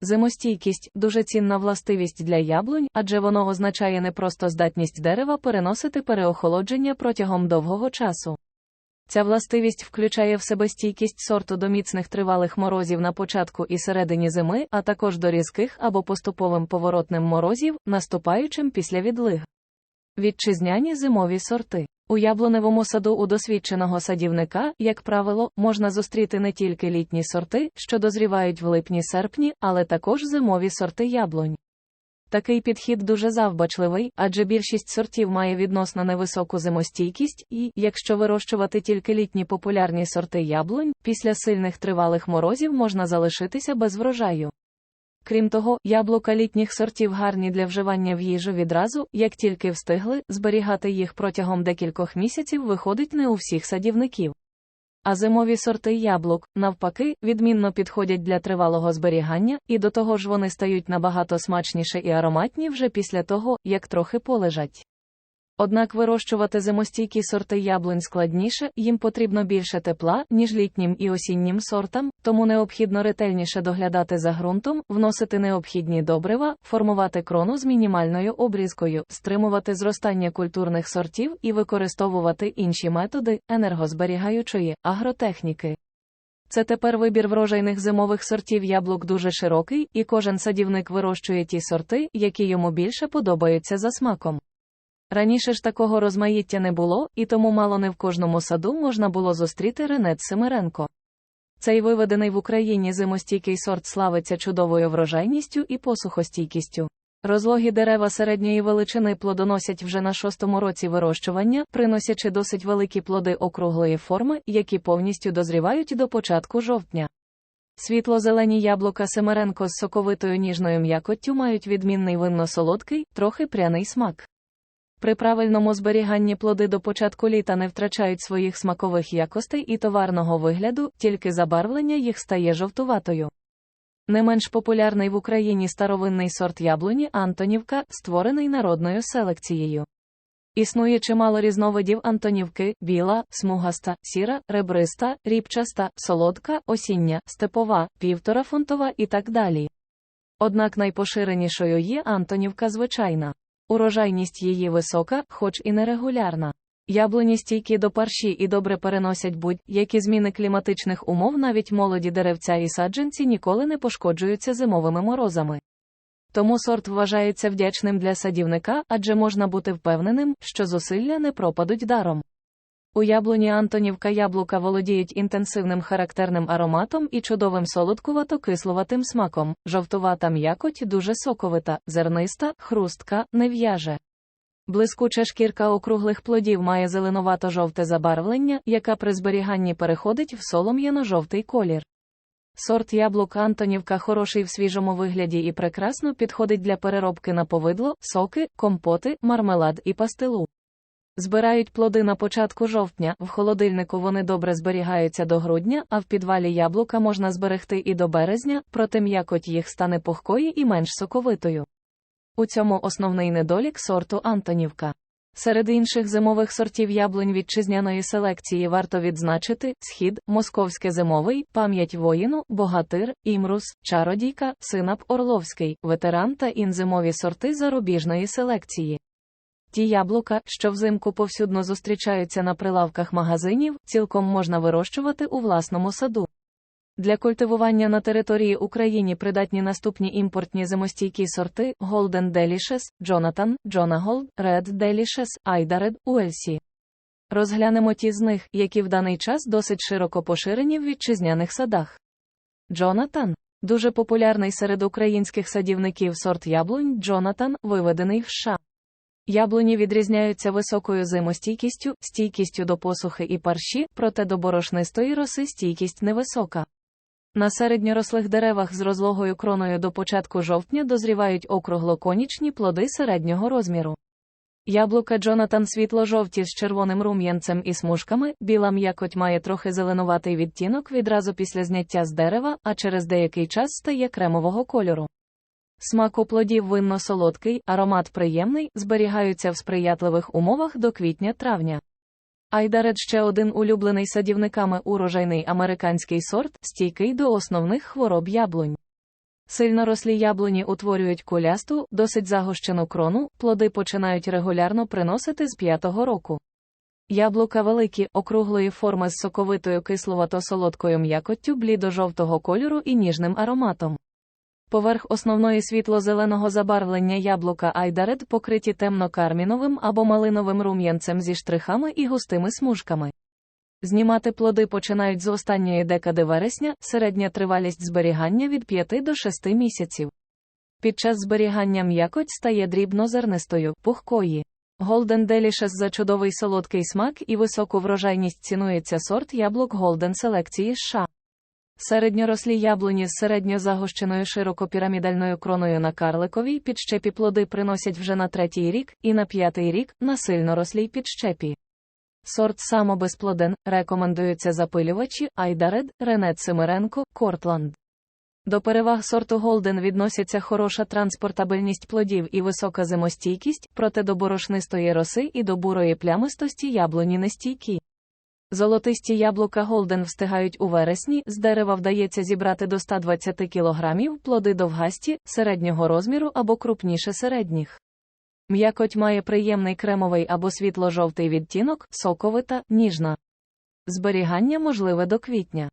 Зимостійкість дуже цінна властивість для яблунь, адже воно означає не просто здатність дерева переносити переохолодження протягом довгого часу. Ця властивість включає в себе стійкість сорту до міцних тривалих морозів на початку і середині зими, а також до різких або поступовим поворотним морозів, наступаючим після відлиг. Вітчизняні зимові сорти. У яблуневому саду у досвідченого садівника, як правило, можна зустріти не тільки літні сорти, що дозрівають в липні-серпні, але також зимові сорти яблунь. Такий підхід дуже завбачливий, адже більшість сортів має відносно невисоку зимостійкість, і, якщо вирощувати тільки літні популярні сорти яблунь, після сильних тривалих морозів можна залишитися без врожаю. Крім того, яблука літніх сортів гарні для вживання в їжу відразу, як тільки встигли, зберігати їх протягом декількох місяців виходить не у всіх садівників. А зимові сорти яблук, навпаки, відмінно підходять для тривалого зберігання, і до того ж вони стають набагато смачніше і ароматні вже після того, як трохи полежать. Однак вирощувати зимостійкі сорти яблунь складніше, їм потрібно більше тепла, ніж літнім і осіннім сортам, тому необхідно ретельніше доглядати за ґрунтом, вносити необхідні добрива, формувати крону з мінімальною обрізкою, стримувати зростання культурних сортів і використовувати інші методи енергозберігаючої агротехніки. Це тепер вибір врожайних зимових сортів яблук дуже широкий, і кожен садівник вирощує ті сорти, які йому більше подобаються за смаком. Раніше ж такого розмаїття не було, і тому мало не в кожному саду можна було зустріти ренет Семеренко. Цей виведений в Україні зимостійкий сорт славиться чудовою врожайністю і посухостійкістю. Розлогі дерева середньої величини плодоносять вже на шостому році вирощування, приносячи досить великі плоди округлої форми, які повністю дозрівають до початку жовтня. Світло-зелені яблука Семеренко з соковитою ніжною м'якоттю мають відмінний винно-солодкий, трохи пряний смак. При правильному зберіганні плоди до початку літа не втрачають своїх смакових якостей і товарного вигляду, тільки забарвлення їх стає жовтуватою. Не менш популярний в Україні старовинний сорт яблуні Антонівка, створений народною селекцією. Існує чимало різновидів Антонівки: біла, смугаста, сіра, ребриста, ріпчаста, солодка, осіння, степова, півторафунтова і так далі. Однак найпоширенішою є Антонівка звичайна. Урожайність її висока, хоч і нерегулярна. Яблуні стійкі до парші і добре переносять будь-які зміни кліматичних умов, навіть молоді деревця і саджанці ніколи не пошкоджуються зимовими морозами. Тому сорт вважається вдячним для садівника, адже можна бути впевненим, що зусилля не пропадуть даром. У яблуні Антонівка яблука володіють інтенсивним характерним ароматом і чудовим солодкувато-кисловатим смаком, жовтувата м'якоть дуже соковита, зерниста, хрустка, не в'яже. Блискуча шкірка округлих плодів має зеленувато-жовте забарвлення, яка при зберіганні переходить в солом'яно-жовтий колір. Сорт яблук Антонівка хороший в свіжому вигляді і прекрасно підходить для переробки на повидло, соки, компоти, мармелад і пастилу. Збирають плоди на початку жовтня, в холодильнику вони добре зберігаються до грудня, а в підвалі яблука можна зберегти і до березня, проте м'якоть їх стане пухкою і менш соковитою. У цьому основний недолік сорту Антонівка. Серед інших зимових сортів яблунь вітчизняної селекції варто відзначити схід, московське зимовий, пам'ять воїну, богатир, імрус, чародійка, синап Орловський, ветеран та інзимові сорти зарубіжної селекції. Ті яблука, що взимку повсюдно зустрічаються на прилавках магазинів, цілком можна вирощувати у власному саду. Для культивування на території України придатні наступні імпортні зимостійкі сорти Golden Delicious, Jonathan, Jonagold, Red Delicious, Aidared, Уельсі. Розглянемо ті з них, які в даний час досить широко поширені в вітчизняних садах. Джонатан дуже популярний серед українських садівників сорт яблунь Джонатан, виведений в США. Яблуні відрізняються високою зимостійкістю, стійкістю до посухи і парші, проте до борошнистої роси стійкість невисока. На середньорослих деревах з розлогою кроною до початку жовтня дозрівають округлоконічні плоди середнього розміру. Яблука Джонатан світло-жовті з червоним рум'янцем і смужками, біла м'якоть має трохи зеленуватий відтінок відразу після зняття з дерева, а через деякий час стає кремового кольору. Смак у плодів винно солодкий, аромат приємний, зберігаються в сприятливих умовах до квітня-травня. Айдаред ще один улюблений садівниками урожайний американський сорт, стійкий до основних хвороб яблунь. Сильнорослі яблуні утворюють кулясту, досить загущену крону, плоди починають регулярно приносити з п'ятого року. Яблука великі, округлої форми з соковитою кисловато-солодкою м'якоттю блідо-жовтого кольору і ніжним ароматом. Поверх основної світло-зеленого забарвлення яблука Айдаред покриті темно-карміновим або малиновим рум'янцем зі штрихами і густими смужками. Знімати плоди починають з останньої декади вересня, середня тривалість зберігання від 5 до 6 місяців. Під час зберігання м'якоть стає дрібнозернистою, пухкої. Golden Delicious за чудовий солодкий смак і високу врожайність цінується сорт яблук Golden селекції США. Середньорослі яблуні з середньо загущеною широкопірамідальною кроною на карликовій підщепі плоди приносять вже на третій рік і на п'ятий рік на сильнорослій підщепі. Сорт самобезплоден рекомендуються запилювачі Айдаред, Ренет Семиренко, Кортланд. До переваг сорту Голден відносяться хороша транспортабельність плодів і висока зимостійкість, проте до борошнистої роси і до бурої плямистості яблуні нестійкі. Золотисті яблука Голден встигають у вересні, з дерева вдається зібрати до 120 кг, плоди довгасті, середнього розміру або крупніше середніх. М'якоть має приємний кремовий або світло-жовтий відтінок, соковита, ніжна. Зберігання можливе до квітня.